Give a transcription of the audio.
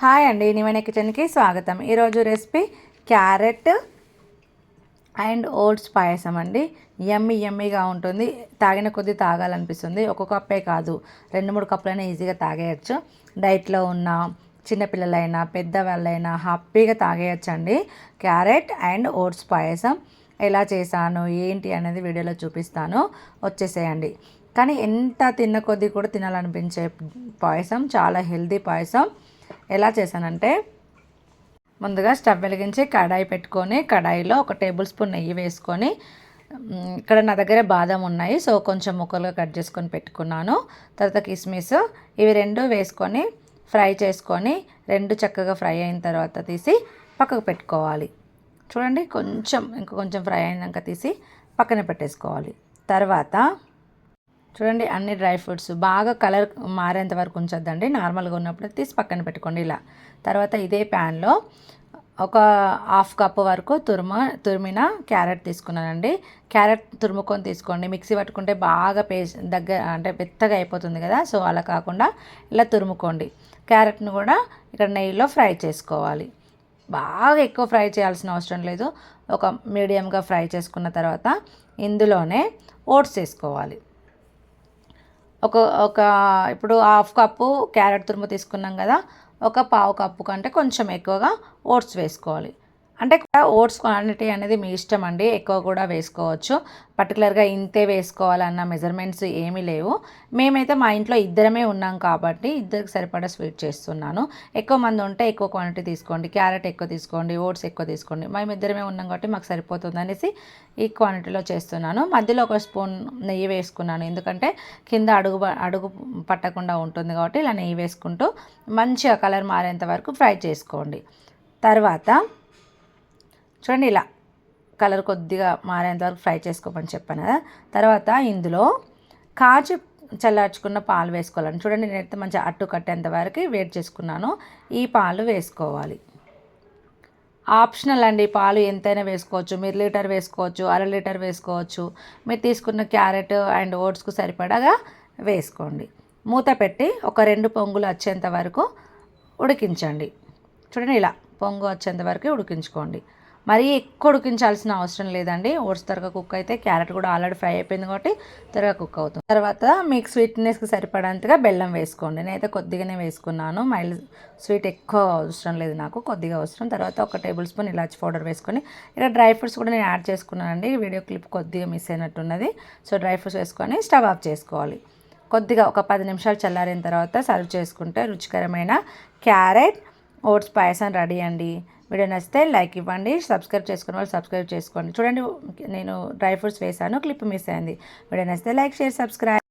Hi అండి నివెన కిచెన్కి స్వాగతం. ఈరోజు రెసిపీ క్యారెట్ అండ్ ఓట్స్ పాయసం అండి. ఎమ్మి ఎమ్మిగా ఉంటుంది. తాగిన కొద్దీ తాగాలనిపిస్తుంది. ఒక కప్పే కాదు రెండు మూడు కప్పులైనా ఈజీగా తాగేయచ్చు. డైట్లో ఉన్న చిన్నపిల్లలైనా పెద్దవాళ్ళైనా హ్యాపీగా తాగేయచ్చు అండి క్యారెట్ అండ్ ఓట్స్ పాయసం ఎలా చేశాను ఏంటి అనేది వీడియోలో చూపిస్తాను. వచ్చేసేయండి. కానీ ఎంత తిన్న కొద్దీ కూడా తినాలనిపించే పాయసం చాలా హెల్దీ పాయసం. ఎలా చేశానంటే ముందుగా స్టవ్ వెలిగించి కడాయి పెట్టుకొని కడాయిలో ఒక టేబుల్ స్పూన్ నెయ్యి వేసుకొని ఇక్కడ నా దగ్గర బాదం ఉన్నాయి సో కొంచెం ముక్కలుగా కట్ చేసుకొని పెట్టుకున్నాను. తర్వాత కిస్మిస్ ఇవి రెండు వేసుకొని ఫ్రై చేసుకొని రెండు చక్కగా ఫ్రై అయిన తర్వాత తీసి పక్కకు పెట్టుకోవాలి. చూడండి కొంచెం ఇంకా కొంచెం ఫ్రై అయినాక తీసి పక్కన పెట్టేసుకోవాలి. తర్వాత చూడండి అన్ని డ్రై ఫ్రూట్స్. బాగా కలర్ మారేంత వరకు ఉంచొద్దండి. నార్మల్గా ఉన్నప్పుడు తీసి పక్కన పెట్టుకోండి ఇలా. తర్వాత ఇదే ప్యాన్లో ఒక హాఫ్ కప్ వరకు తురుమ తురిమిన క్యారెట్ తీసుకున్నానండి. క్యారెట్ తురుముకొని తీసుకోండి. మిక్సీ పట్టుకుంటే బాగా పేస్ట్ దగ్గర అంటే మెత్తగా అయిపోతుంది కదా సో అలా కాకుండా ఇలా తురుముకోండి. క్యారెట్ను కూడా ఇక్కడ నెయ్యిలో ఫ్రై చేసుకోవాలి. బాగా ఎక్కువ ఫ్రై చేయాల్సిన అవసరం లేదు. ఒక మీడియంగా ఫ్రై చేసుకున్న తర్వాత ఇందులోనే ఓట్స్ వేసుకోవాలి. ఒక ఒక ఇప్పుడు హాఫ్ కప్పు క్యారెట్ తురుము తీసుకున్నాం కదా ఒక పావు కప్పు కంటే కొంచెం ఎక్కువగా ఓట్స్ వేసుకోవాలి. అంటే ఓట్స్ క్వాంటిటీ అనేది మీ ఇష్టం అండి ఎక్కువ కూడా వేసుకోవచ్చు. పర్టికులర్గా ఇంతే వేసుకోవాలన్న మెజర్మెంట్స్ ఏమీ లేవు. మేమైతే మా ఇంట్లో ఇద్దరమే ఉన్నాం కాబట్టి ఇద్దరికి సరిపడా స్వీట్ చేస్తున్నాను. ఎక్కువ మంది ఉంటే ఎక్కువ క్వాంటిటీ తీసుకోండి క్యారెట్ ఎక్కువ తీసుకోండి ఓట్స్ ఎక్కువ తీసుకోండి. మేము ఇద్దరమే ఉన్నాం కాబట్టి మాకు సరిపోతుంది అనేసి ఈ క్వాంటిటీలో చేస్తున్నాను. మధ్యలో ఒక స్పూన్ నెయ్యి వేసుకున్నాను. ఎందుకంటే కింద అడుగు అడుగు పట్టకుండా ఉంటుంది కాబట్టి ఇలా నెయ్యి వేసుకుంటూ మంచిగా కలర్ మారేంత వరకు ఫ్రై చేసుకోండి. తర్వాత చూడండి ఇలా కలర్ కొద్దిగా మారేంత వరకు ఫ్రై చేసుకోమని చెప్పాను కదా. తర్వాత ఇందులో కాచి చల్లార్చుకున్న పాలు వేసుకోవాలని చూడండి నేనైతే మంచిగా అట్టు కట్టేంత వరకు వేడి చేసుకున్నాను. ఈ పాలు వేసుకోవాలి. ఆప్షనల్ అండి. పాలు ఎంతైనా వేసుకోవచ్చు. మీరు లీటర్ వేసుకోవచ్చు అర లీటర్ వేసుకోవచ్చు. మీరు తీసుకున్న క్యారెట్ అండ్ ఓట్స్కు సరిపడగా వేసుకోండి. మూత పెట్టి ఒక రెండు పొంగులు వచ్చేంత వరకు ఉడికించండి. చూడండి ఇలా పొంగు వచ్చేంత వరకు ఉడికించుకోండి. మరీ ఎక్కువ ఉడికించాల్సిన అవసరం లేదండి. ఓట్స్ త్వరగా కుక్ అయితే క్యారెట్ కూడా ఆల్రెడీ ఫ్రై అయిపోయింది కాబట్టి త్వరగా కుక్ అవుతుంది. తర్వాత మీకు స్వీట్నెస్కి సరిపడంతగా బెల్లం వేసుకోండి. నేనైతే కొద్దిగానే వేసుకున్నాను. మైల్డ్ స్వీట్ ఎక్కువ అవసరం లేదు నాకు కొద్దిగా అవసరం. తర్వాత ఒక టేబుల్ స్పూన్ ఇలాచి పౌడర్ వేసుకొని ఇక్కడ డ్రై ఫ్రూట్స్ కూడా నేను యాడ్ చేసుకున్నానండి. వీడియో క్లిప్ కొద్దిగా మిస్ అయినట్టున్నది. సో డ్రై ఫ్రూట్స్ వేసుకొని స్టవ్ ఆఫ్ చేసుకోవాలి. కొద్దిగా ఒక పది నిమిషాలు చల్లారిన తర్వాత సర్వ్ చేసుకుంటే రుచికరమైన క్యారెట్ ఓట్స్ పాయసం రెడీ అండి. వీడియో నచ్చితే లైక్ ఇవ్వండి సబ్స్క్రైబ్ చేసుకున్న వాళ్ళు సబ్స్క్రైబ్ చేసుకోండి. చూడండి నేను డ్రై ఫ్రూట్స్ వేసాను క్లిప్ మిస్ అయింది. వీడియో నచ్చితే లైక్ షేర్ సబ్స్క్రైబ్.